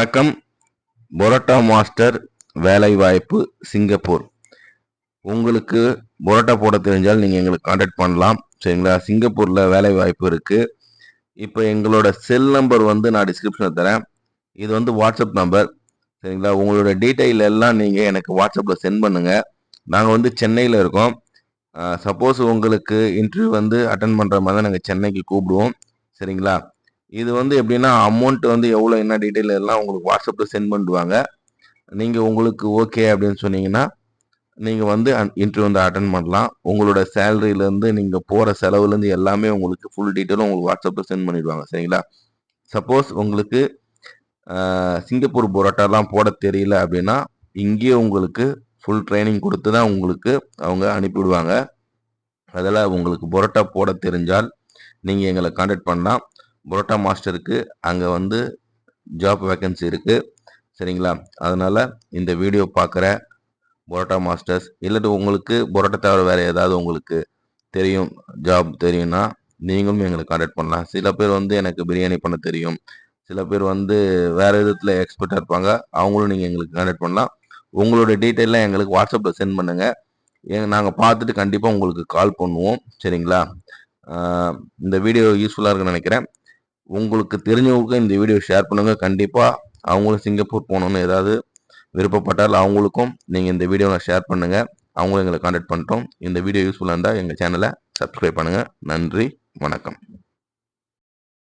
வணக்கம். பொரோட்டா மாஸ்டர் வேலைவாய்ப்பு சிங்கப்பூர். உங்களுக்கு பொரோட்டா போட தெரிஞ்சால் நீங்கள் எங்களுக்கு காண்டாக்ட் பண்ணலாம். சரிங்களா? சிங்கப்பூரில் வேலை வாய்ப்பு இருக்குது இப்போ எங்களோட செல் நம்பர் வந்து நான் டிஸ்கிரிப்ஷனில் தரேன். இது வந்து வாட்ஸ்அப் நம்பர் சரிங்களா? உங்களோட டீட்டெயில் எல்லாம் நீங்கள் எனக்கு வாட்ஸ்அப்பில் சென்ட் பண்ணுங்கள் நாங்கள் வந்து சென்னையில் இருக்கோம். சப்போஸ் உங்களுக்கு இன்டர்வியூ வந்து அட்டன் பண்ணுற மாதிரி தான் நாங்கள் சென்னைக்கு கூப்பிடுவோம். சரிங்களா? இது வந்து எப்படின்னா அமௌண்ட் வந்து எவ்வளோ என்ன டீட்டெயில் எல்லாம் உங்களுக்கு வாட்ஸ்அப்பில் சென்ட் பண்ணிடுவாங்க. நீங்கள் உங்களுக்கு ஓகே அப்படின்னு சொன்னீங்கன்னா நீங்கள் வந்து இன்டர்வியூ வந்து அட்டன் பண்ணலாம். உங்களோட சேலரியிலேருந்து நீங்கள் போகிற செலவுலேருந்து எல்லாமே உங்களுக்கு ஃபுல் டீட்டெயிலும் உங்களுக்கு வாட்ஸ்அப்பில் சென்ட் பண்ணிடுவாங்க. சரிங்களா? சப்போஸ் உங்களுக்கு சிங்கப்பூர் பொரோட்டாலாம் போட தெரியல அப்படின்னா இங்கேயே உங்களுக்கு ஃபுல் ட்ரைனிங் கொடுத்து தான் உங்களுக்கு அவங்க அனுப்பிவிடுவாங்க. அதில் உங்களுக்கு பொரோட்டா போட தெரிஞ்சால் நீங்கள் எங்களை காண்டாக்ட் பண்ணலாம். பரோட்டா மாஸ்டருக்கு அங்கே வந்து ஜாப் வேக்கன்சி இருக்குது சரிங்களா? அதனால் இந்த வீடியோ பார்க்குற பரோட்டா மாஸ்டர்ஸ். இல்லாட்டி உங்களுக்கு பரோட்டா தவிர வேறு ஏதாவது உங்களுக்கு தெரியும் ஜாப் தெரியும்னா நீங்களும் எங்களை காண்டாக்ட் பண்ணலாம். சில பேர் வந்து எனக்கு பிரியாணி பண்ண தெரியும். சில பேர் வந்து வேறு விதத்தில் எக்ஸ்பர்ட்டாக இருப்பாங்க. அவங்களும் நீங்கள் எங்களுக்கு காண்டாக்ட் பண்ணலாம். உங்களோட டீட்டெயிலாம் எங்களுக்கு வாட்ஸ்அப்பில் சென்ட் பண்ணுங்கள் எங்க நாங்கள் பார்த்துட்டு கண்டிப்பாக உங்களுக்கு கால் பண்ணுவோம். சரிங்களா? இந்த வீடியோ யூஸ்ஃபுல்லாக இருக்குன்னு நினைக்கிறேன். உங்களுக்கு தெரிஞ்சவங்க இந்த வீடியோ ஷேர் பண்ணுங்கள் கண்டிப்பாக அவங்களும் சிங்கப்பூர் போகணுன்னு ஏதாவது விருப்பப்பட்டால் அவங்களுக்கும் நீங்கள் இந்த வீடியோவில் ஷேர் பண்ணுங்கள் அவங்களும் எங்களை காண்டாக்ட் பண்ணுறோம் இந்த வீடியோ யூஸ்ஃபுல்லாக இருந்தால் எங்கள் சேனலை சப்ஸ்கிரைப் பண்ணுங்கள் நன்றி. வணக்கம்.